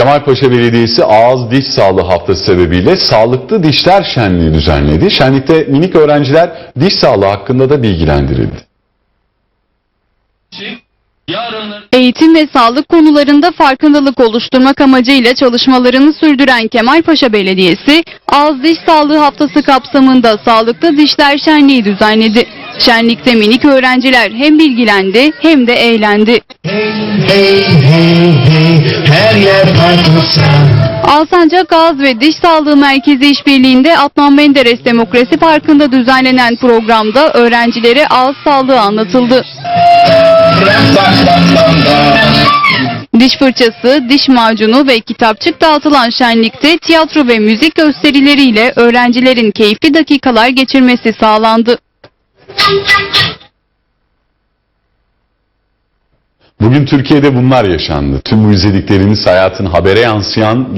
Kemalpaşa Belediyesi Ağız Diş Sağlığı Haftası sebebiyle Sağlıklı Dişler Şenliği düzenledi. Şenlikte minik öğrenciler diş sağlığı hakkında da bilgilendirildi. Eğitim ve sağlık konularında farkındalık oluşturmak amacıyla çalışmalarını sürdüren Kemalpaşa Belediyesi, Ağız Diş Sağlığı Haftası kapsamında Sağlıklı Dişler Şenliği düzenledi. Şenlikte minik öğrenciler hem bilgilendi hem de eğlendi. Hey hey Alsancak Ağız ve Diş Sağlığı Merkezi işbirliğinde Adnan Menderes Demokrasi Parkı'nda düzenlenen programda öğrencilere ağız sağlığı anlatıldı. Diş fırçası, diş macunu ve kitapçık dağıtılan şenlikte tiyatro ve müzik gösterileriyle öğrencilerin keyifli dakikalar geçirmesi sağlandı. Bugün Türkiye'de bunlar yaşandı. Tüm bu izledikleriniz hayatın habere yansıyan